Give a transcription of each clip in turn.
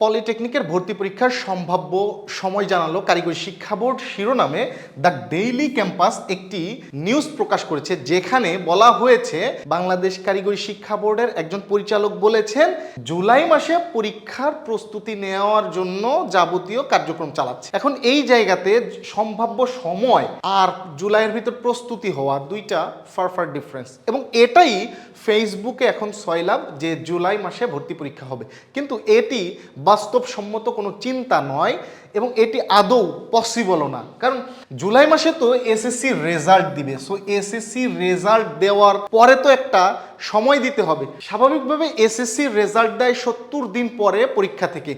পলিটেকনিকের ভর্তি পরীক্ষার সম্ভাব্য সময় জানালো কারিগরি শিক্ষা বোর্ড। শিরোনামে দ্য ডেইলি ক্যাম্পাস একটি নিউজ প্রকাশ করেছে, যেখানে বলা হয়েছে, বাংলাদেশ কারিগরি শিক্ষা বোর্ডের একজন পরিচালক বলেছেন, জুলাই মাসে পরীক্ষার প্রস্তুতি নেওয়ার জন্য যাবতীয় কার্যক্রম চালাচ্ছে। এখন এই জায়গাতে সম্ভাব্য সময় আর জুলাইয়ের ভিতর প্রস্তুতি হওয়া দুইটা ফার ফার ডিফারেন্স এবং এটাই ফেসবুকে এখন সয়লাভ যে জুলাই মাসে ভর্তি পরীক্ষা হবে। কিন্তু এটি বাস্তবসম্মত কোনো চিন্তা নয় এবং এটি আদৌ পসিবলও না। কারণ জুলাই মাসে তো এসএসসি রেজাল্ট দিবে। সো এসএসসি রেজাল্ট দেওয়ার পরে তো একটা সময় দিতে হবে। স্বাভাবিকভাবে এসএসসি রেজাল্ট দেয় সত্তর দিন পরে পরীক্ষা থেকে।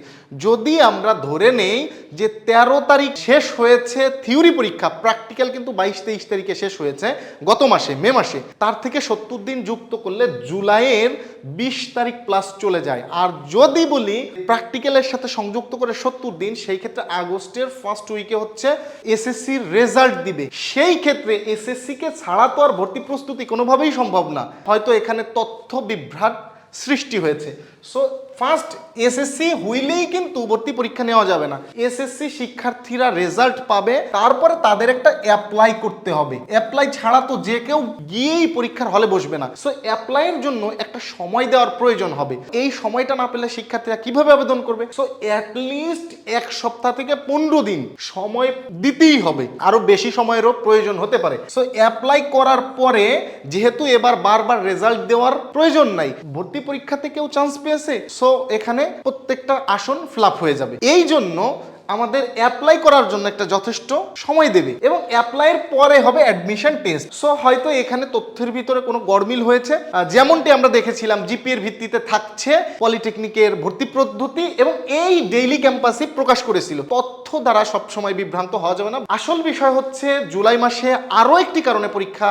যদি আমরা ধরে নেই যে তেরো তারিখ শেষ হয়েছে থিওরি পরীক্ষা প্র্যাকটিক্যাল কিন্তু বাইশ তেইশ তারিখে শেষ হয়েছে গত মাসে, মে মাসে, তার থেকে সত্তর দিন যুক্ত করলে জুলাইয়ের বিশ তারিখ প্লাস চলে যায়। আর যদি বলি প্র্যাকটিক্যালের সাথে সংযুক্ত করে সত্তর দিন, সেই ক্ষেত্রে আগস্টের ফার্স্ট উইকে হচ্ছে এসএসসির রেজাল্ট দিবে। সেই ক্ষেত্রে এসএসসি কে ছাড়া তো আর ভর্তি প্রস্তুতি কোনোভাবেই সম্ভব না। হয়তো এখানে তথ্য বিভ্রাট সৃষ্টি হয়েছে। সো ফার্স্ট এসএসসি হইলেই কিন্তু ভর্তি পরীক্ষা নেওয়া যাবে না। এসএসসি শিক্ষার্থীরা রেজাল্ট পাবে, তারপরে তাদের একটা অ্যাপ্লাই করতে হবে। অ্যাপ্লাই ছাড়া তো যে কেউ গিয়েই পরীক্ষার হলে বসবে না। সো অ্যাপ্লাইয়ের জন্য একটা সময় দেওয়ার প্রয়োজন হবে। এই সময়টা না পেলে শিক্ষার্থীরা কীভাবে আবেদন করবে? সো অ্যাটলিস্ট এক সপ্তাহ থেকে পনেরো দিন সময় দিতেই হবে। আরও বেশি সময়েরও প্রয়োজন হতে পারে। সো অ্যাপ্লাই করার পরে যেহেতু এবার বারবার রেজাল্ট দেওয়ার প্রয়োজন নাই, ভর্তি পরীক্ষাতে কেউ চান্স পেয়েছে। সো এখানে প্রত্যেকটা আসন ফ্লাপ হয়ে যাবে। এই জন্য আমাদের অ্যাপ্লাই করার জন্য একটা যথেষ্ট সময় দেবে এবং অ্যাপ্লাইয়ের পরে হবে অ্যাডমিশন টেস্ট সো হয়তো এখানে তথ্যের ভিতরে কোনো গরমিল হয়েছে। যেমনটি আমরা দেখেছিলাম জিপি এর ভিত্তিতে থাকছে পলিটেকনিকের ভর্তি পদ্ধতি এবং এই ডেইলি ক্যাম্পাসে প্রকাশ করেছিল। তথ্য দ্বারা সবসময় বিভ্রান্ত হওয়া যাবে না। আসল বিষয় হচ্ছে, জুলাই মাসে আরও একটি কারণে পরীক্ষা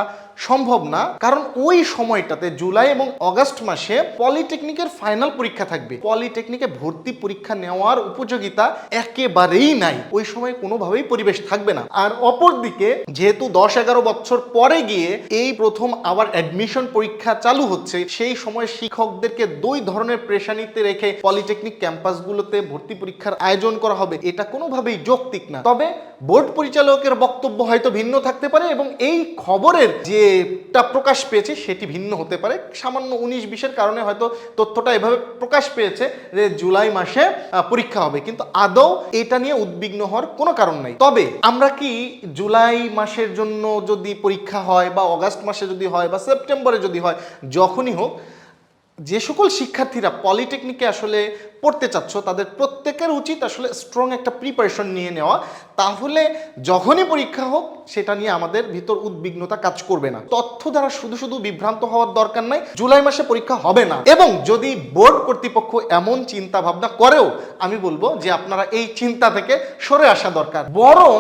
সম্ভব না, কারণ ওই সময়টাতে জুলাই এবং অগাস্ট মাসে পলিটেকনিকের ফাইনাল পরীক্ষা থাকবে। পলিটেকনিকে ভর্তি পরীক্ষা নেওয়ার উপযোগিতা একেবারেই নাই। ওই সময় কোনোভাবেই পরিবেশ থাকবে না। আর অপরদিকে, যেহেতু দশ এগারো বছর পরে গিয়ে এই প্রথম আবার অ্যাডমিশন পরীক্ষা চালু হচ্ছে, সেই সময় শিক্ষকদেরকে দুই ধরনের প্রেশানিতে রেখে পলিটেকনিক ক্যাম্পাসগুলোতে ভর্তি পরীক্ষার আয়োজন করা হবে। এটা কোনোভাবেই যৌক্তিক না। তবে বোর্ড পরিচালকের বক্তব্য হয়তো ভিন্ন থাকতে পারে এবং এই খবরের যেটা প্রকাশ পেয়েছে সেটি ভিন্ন হতে পারে। সামান্য উনিশ বিশের কারণে হয়তো তথ্যটা এভাবে প্রকাশ পেয়েছে যে জুলাই মাসে পরীক্ষা হবে। কিন্তু আদৌ এটা নিয়ে উদ্বিগ্ন হওয়ার কোনো কারণ নাই। তবে আমরা কি জুলাই মাসের জন্য যদি পরীক্ষা হয় বা অগাস্ট মাসে যদি হয় বা সেপ্টেম্বরে যদি হয়, যখনই হোক, যে সকল শিক্ষার্থীরা পলিটেকনিকে আসলে পড়তে চাচ্ছ, তাদের প্রত্যেকের উচিত আসলে স্ট্রং একটা প্রিপারেশন নিয়ে নেওয়া। তাহলে যখনই পরীক্ষা হোক, সেটা নিয়ে আমাদের ভিতর উদ্বিগ্নতা কাজ করবে না। তথ্য দ্বারা শুধু শুধু বিভ্রান্ত হওয়ার দরকার নাই, জুলাই মাসে পরীক্ষা হবে না। এবং যদি বোর্ড কর্তৃপক্ষ এমন চিন্তা ভাবনা করেও, আমি বলব যে আপনারা এই চিন্তা থেকে সরে আসা দরকার। বরং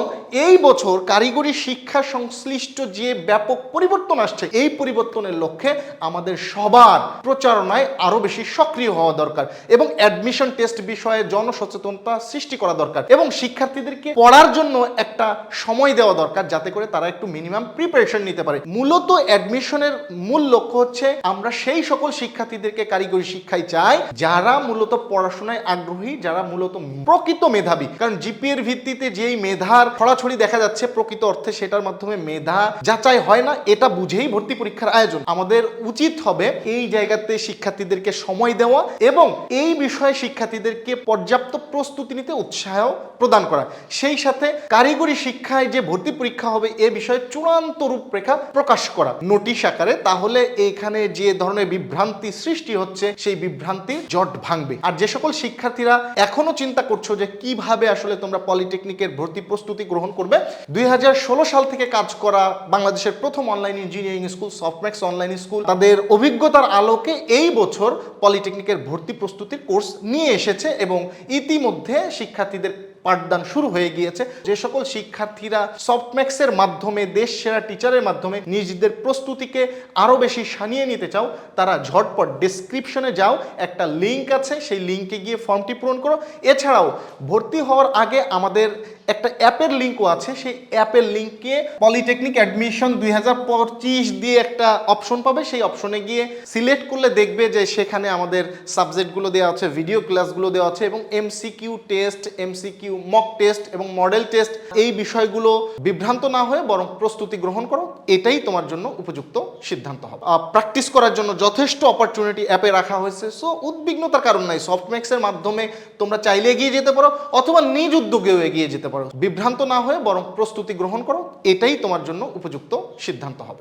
এই বছর কারিগরি শিক্ষা সংশ্লিষ্ট যে ব্যাপক পরিবর্তন আসছে, এই পরিবর্তনের লক্ষ্যে আমাদের সবার প্রচারণায় আরও বেশি সক্রিয় হওয়া দরকার। এবং অ্যাডমিশন টেস্ট বিষয়ে জনসচেতনতা সৃষ্টি করা দরকার এবং শিক্ষার্থীদেরকে পড়ার জন্য একটা সময় দেওয়া দরকার যাতে করে তারা একটু মিনিমাম প্রিপারেশন নিতে পারে। মূলত অ্যাডমিশনের মূল লক্ষ্য হচ্ছে আমরা সেই সকল শিক্ষার্থীদেরকে কারিগরি শিক্ষায় চাই যারা মূলত পড়াশোনায় আগ্রহী, যারা মূলত প্রকৃত মেধাবী। কারণ জিপি এর ভিত্তিতে যেই মেধার ছড়াছড়ি দেখা যাচ্ছে প্রকৃত অর্থে সেটার মাধ্যমে মেধা যাচাই হয় না, এটা বুঝেই ভর্তি পরীক্ষার আয়োজন। আমাদের উচিত হবে এই জায়গাতে শিক্ষার্থীদেরকে সময় দেওয়া এবং এই বিষয়ে শিক্ষার্থীদেরকে পর্যাপ্ত প্রস্তুতি নিতে উৎসাহ প্রদান করা। সেই সাথে কারিগরি শিক্ষায় যে ভর্তি পরীক্ষা হবে এ বিষয়ে চূড়ান্ত রূপরেখা প্রকাশ করা। নোটিশ আকারে তাহলে এখানে যে ধরনের বিভ্রান্তি সৃষ্টি হচ্ছে, সেই বিভ্রান্তি জট ভাঙবে। আর যে সকল শিক্ষার্থীরা এখনও চিন্তা করছ যে কীভাবে আসলে তোমরা পলিটেকনিকের ভর্তি প্রস্তুতি গ্রহণ করবে, দুই হাজার ষোলো সাল থেকে কাজ করা বাংলাদেশের প্রথম online engineering school, Softmax online school, তাদের অভিজ্ঞতার আলোকে এই বছর পলিটেকনিকের ভর্তি প্রস্তুতির কোর্স নিয়ে এসেছে এবং ইতিমধ্যে শিক্ষার্থীদের পাঠদান শুরু হয়ে গিয়েছে। যে সকল শিক্ষার্থীরা সফটম্যাক্সের মাধ্যমে দেশ সেরা টিচারের মাধ্যমে নিজেদের প্রস্তুতিকে আরও বেশি সানিয়ে নিতে চাও, তারা ঝটপট ডিসক্রিপশনে যাও, একটা লিঙ্ক আছে, সেই লিঙ্কে গিয়ে ফর্মটি পূরণ করো। এছাড়াও, ভর্তি হওয়ার আগে আমাদের একটা অ্যাপের লিঙ্কও আছে, সেই অ্যাপের লিঙ্কে পলিটেকনিক অ্যাডমিশন দুই হাজার পঁচিশ দিয়ে একটা অপশন পাবে। সেই অপশনে গিয়ে সিলেক্ট করলে দেখবে যে সেখানে আমাদের সাবজেক্টগুলো দেওয়া আছে ভিডিও ক্লাসগুলো দেওয়া আছে এবং MCQ test MCQ mock test এবং মডেল টেস্ট এই বিষয়গুলো বিভ্রান্ত না হয়ে বরং প্রস্তুতি গ্রহণ করো, এটাই তোমার জন্য উপযুক্ত সিদ্ধান্ত হবে। প্র্যাকটিস করার জন্য যথেষ্ট অপরচুনিটি অ্যাপে রাখা হয়েছে। সো উদ্বিগ্নতার কারণ নাই। সফটম্যাক্সের মাধ্যমে তোমরা চাইলে এগিয়ে যেতে পারো, অথবা নিজ উদ্যোগেও এগিয়ে যেতে পারো। বিভ্রান্ত না হয়ে বরং প্রস্তুতি গ্রহণ করো, এটাই তোমার জন্য উপযুক্ত সিদ্ধান্ত হবে।